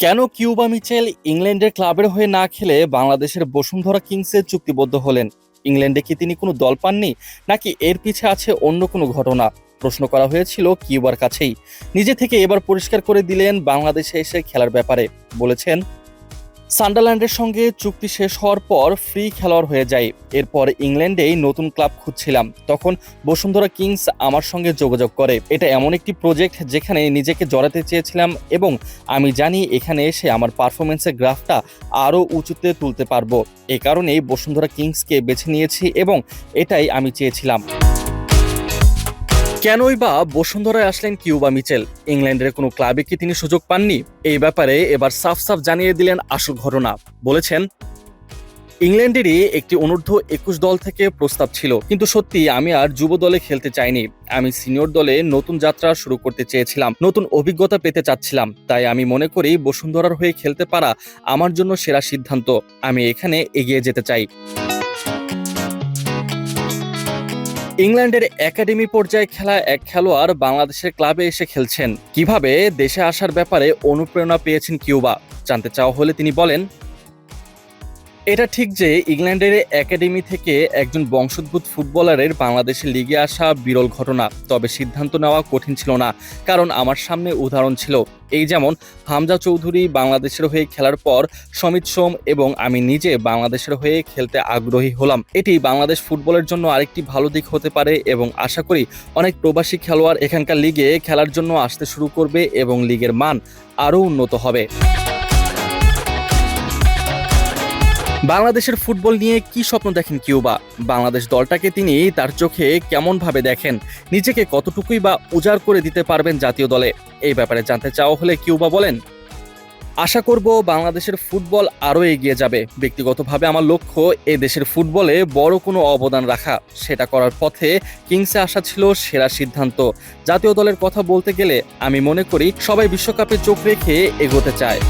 কেন Cuba Mitchell ইংল্যান্ডের ক্লাবের হয়ে না খেলে বাংলাদেশের বসুন্ধরা কিংসে চুক্তিবদ্ধ হলেন? ইংল্যান্ডে কি তিনি কোনো দল পাননি, নাকি এর পিছে আছে অন্য কোনো ঘটনা? প্রশ্ন করা হয়েছিল কিউবার কাছেই। নিজে থেকে এবার পরিষ্কার করে দিলেন বাংলাদেশে এসে খেলার ব্যাপারে। বলেছেন সান্ডারল্যান্ডের সঙ্গে চুক্তি শেষ হওয়ার পর ফ্রি খেলোয়াড় হয়ে যায় এরপর ইংল্যান্ডেই নতুন ক্লাব খুঁজছিলাম। তখন বসুন্ধরা কিংস আমার সঙ্গে যোগাযোগ করে। এটা এমন একটি প্রজেক্ট যেখানে নিজেকে জড়াতে চেয়েছিলাম এবং আমি জানি এখানে এসে আমার পারফরমেন্সের গ্রাফটা আরও উঁচুতে তুলতে পারব। এ কারণেই বসুন্ধরা কিংসকে বেছে নিয়েছি এবং এটাই আমি চেয়েছিলাম। কেনই বা বসুন্ধরায় আসলেন কিউবা মিচেল? ইংল্যান্ডের কোনো ক্লাবে কি তিনি সুযোগ পাননি? এই ব্যাপারে এবার সাফ সাফ জানিয়ে দিলেন আসল ঘটনা। বলেছেন, ইংল্যান্ডেরই একটি অনূর্ধ্ব একুশ দল থেকে প্রস্তাব ছিল। কিন্তু সত্যি আমি আর যুব দলে খেলতে চাইনি। আমি সিনিয়র দলে নতুন যাত্রা শুরু করতে চেয়েছিলাম। নতুন অভিজ্ঞতা পেতে চাচ্ছিলাম। তাই আমি মনে করি বসুন্ধরার হয়ে খেলতে পারা আমার জন্য সেরা সিদ্ধান্ত। আমি এখানে এগিয়ে যেতে চাই। ইংল্যান্ডের একাডেমি পর্যায়ে খেলা এক খেলোয়াড় বাংলাদেশের ক্লাবে এসে খেলছেন। কীভাবে দেশে আসার ব্যাপারে অনুপ্রেরণা পেয়েছেন কিউবা? জানতে চাওয়া হলে তিনি বলেন এটা ঠিক যে ইংল্যান্ডের একাডেমি থেকে একজন বংশোদ্ভূত ফুটবলারের বাংলাদেশে লিগে আসা বিরল ঘটনা, তবে সিদ্ধান্ত নেওয়া কঠিন ছিল না, কারণ আমার সামনে উদাহরণ ছিল। এই যেমন, হামজা চৌধুরী বাংলাদেশের হয়ে খেলার পর সমিত সোম এবং আমি নিজে বাংলাদেশের হয়ে খেলতে আগ্রহী হলাম। এটি বাংলাদেশ ফুটবলের জন্য আরেকটি ভালো দিক হতে পারে এবং আশা করি অনেক প্রবাসী খেলোয়াড় এখানকার লিগে খেলার জন্য আসতে শুরু করবে এবং লিগের মান আরও উন্নত হবে। বাংলাদেশের ফুটবল নিয়ে কি স্বপ্ন দেখেন কিউবা? বাংলাদেশ দলটাকে তিনি তার চোখে কেমন ভাবে দেখেন? নিজেকে কতটুকুই বা উজাড় করে দিতে পারবেন জাতীয় দলে? এই ব্যাপারে জানতে চাওয়া হলে কিউবা বলেন, আশা করব বাংলাদেশের ফুটবল আরও এগিয়ে যাবে। ব্যক্তিগতভাবে আমার লক্ষ্য এ দেশের ফুটবলে বড় কোনো অবদান রাখা। সেটা করার পথে কিংসে আসা ছিল সেরা সিদ্ধান্ত। জাতীয় দলের কথা বলতে গেলে আমি মনে করি সবাই বিশ্বকাপে চোখ রেখে এগোতে চায়।